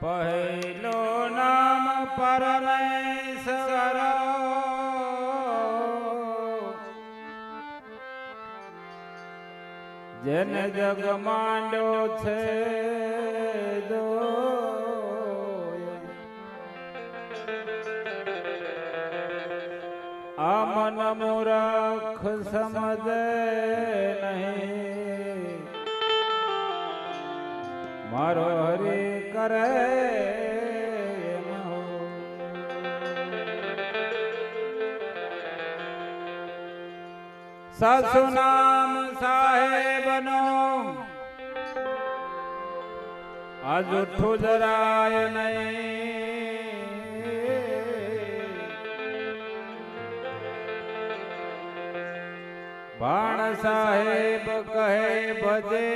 પહેલો નામ પરમેશ્વર જન જગ માંડો છે દોય. આ મન મૂરખ સમજે નહીં મારો કરે. સાસુ નામ સાહેબનો આ જૂઠું જરાય નહીં ભાણ સાહેબ કહે ભજે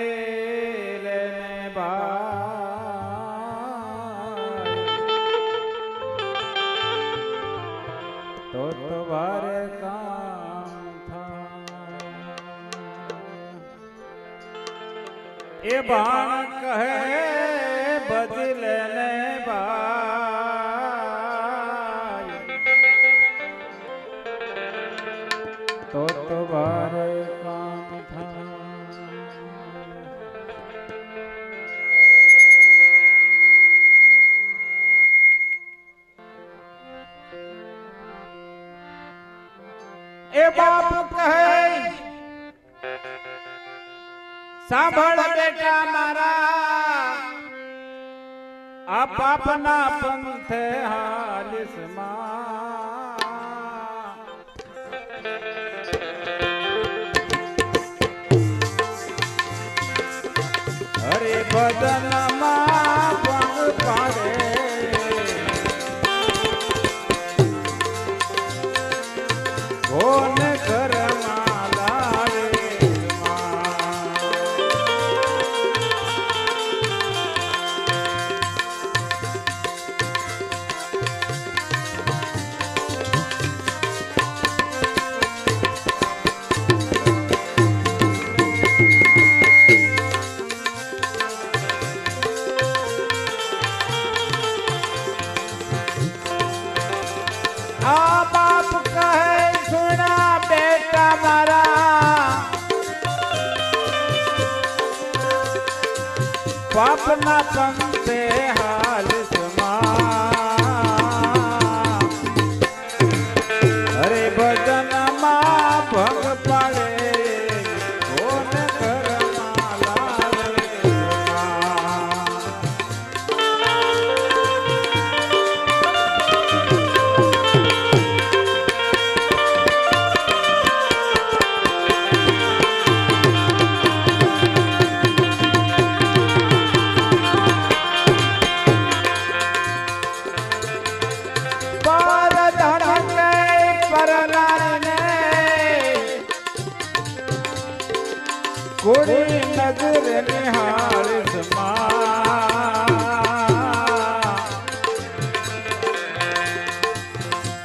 ભાણ કહે ભજ લેને ભાઈ તો તો વારે કામ થાય. એ બાપ સાંભળ બેટા મારા. આ પાપના પંથે હાલિસ હરે ભજનમાં પગ પાડે. કોન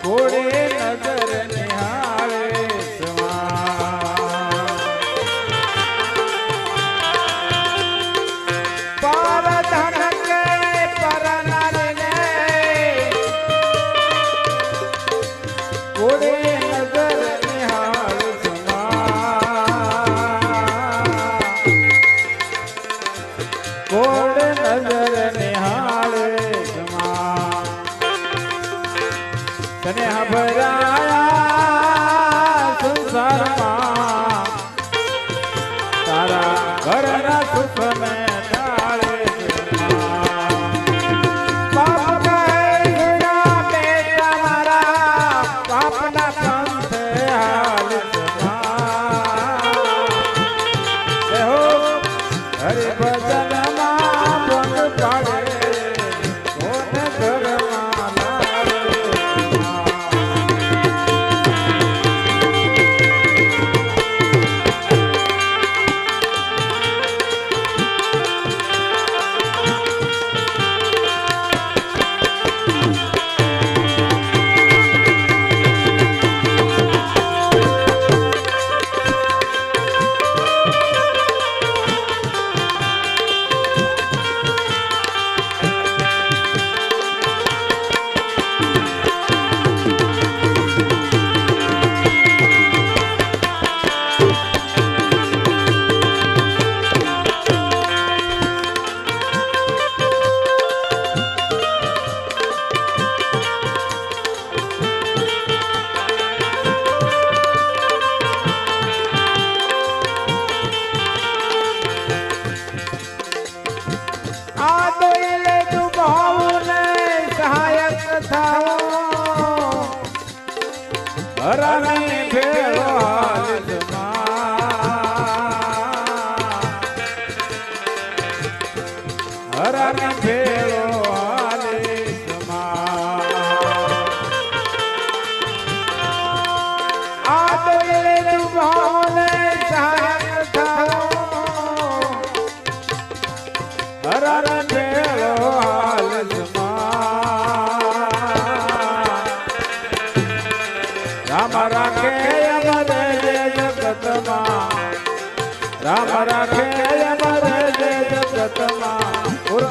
recording. રાખે અમર જગતમાં પુર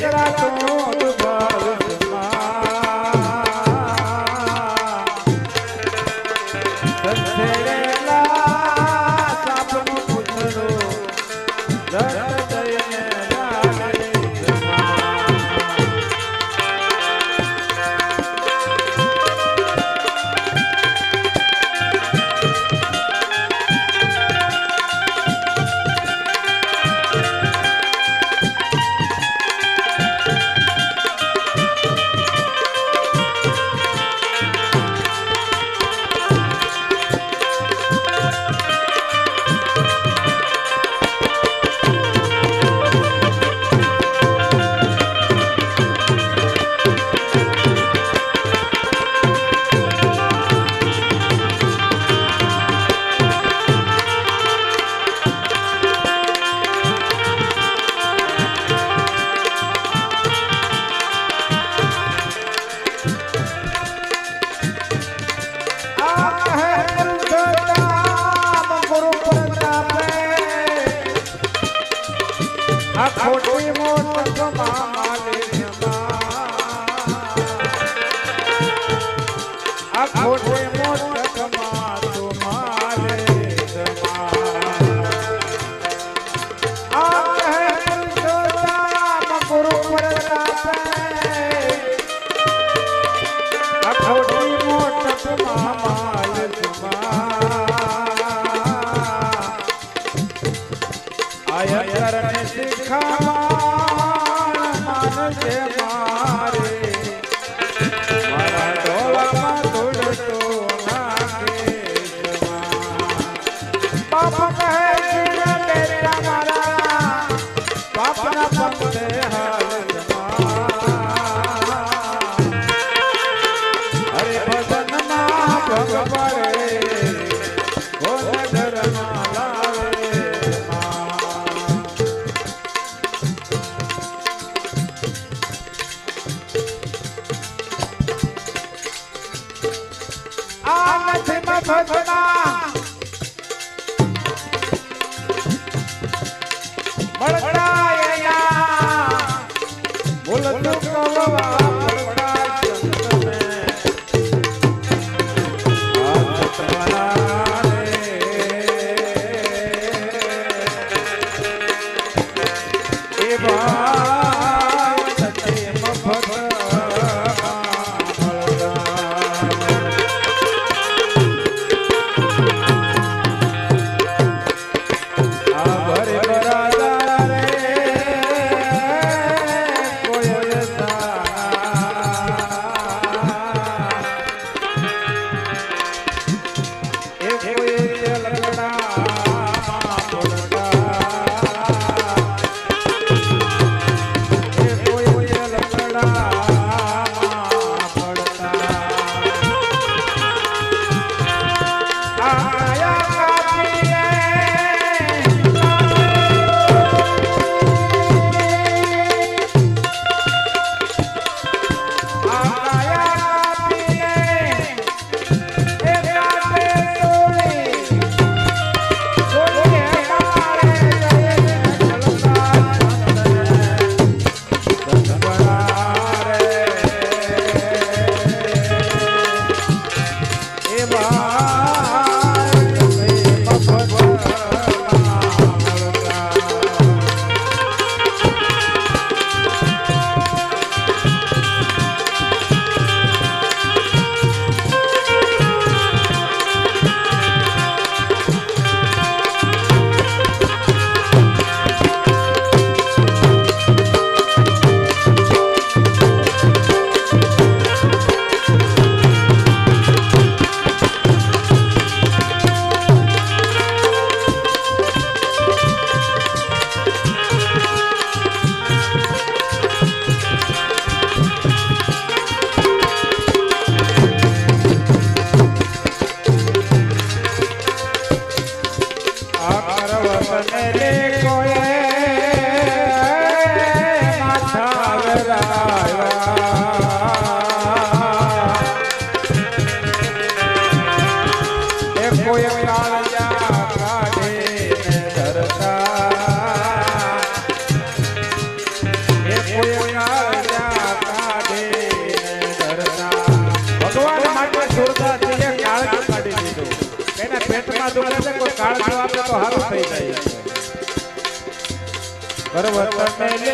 દીકરા 拜拜啦！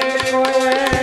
મેલે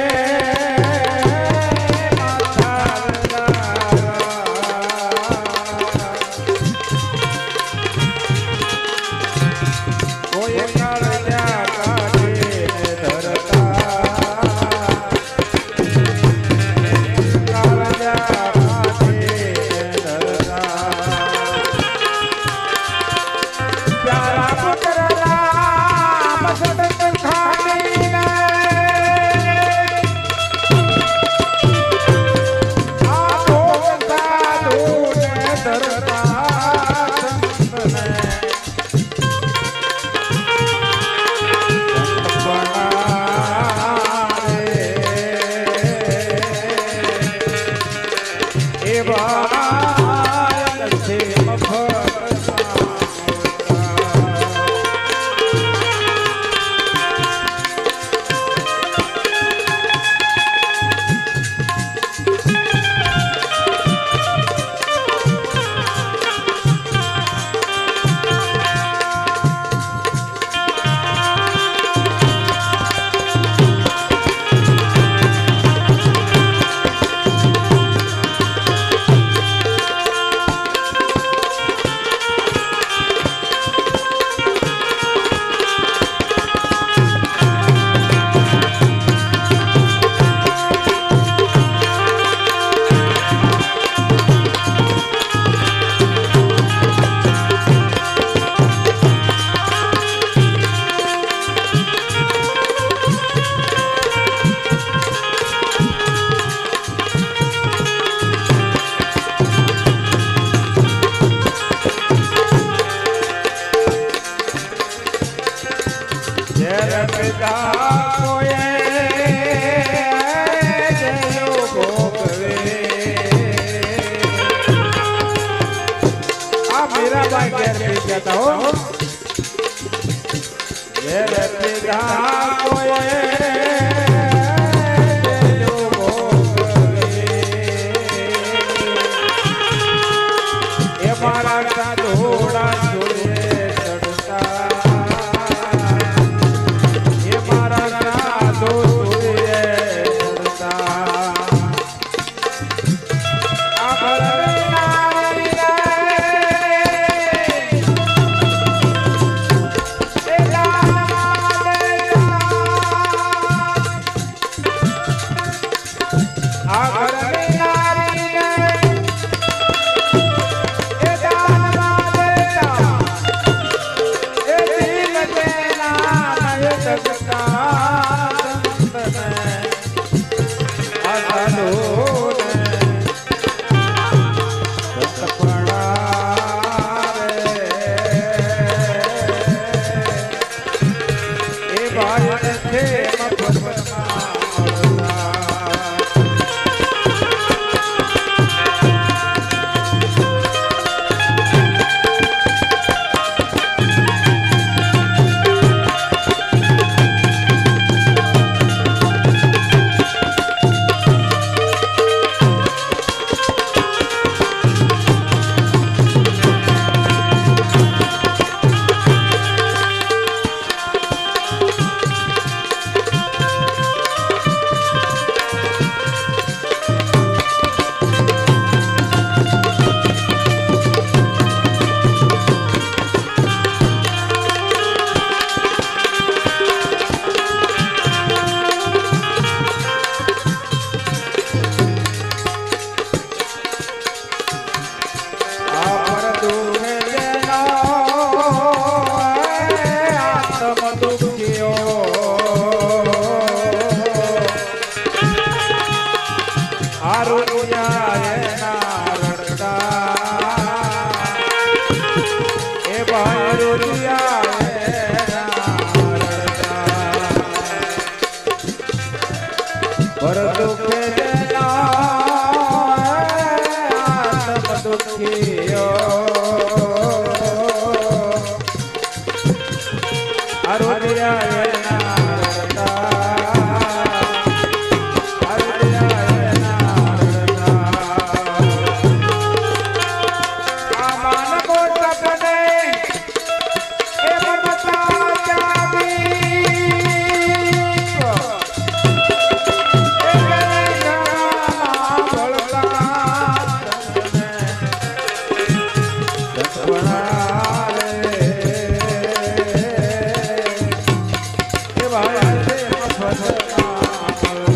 સર્વતા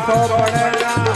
પવનના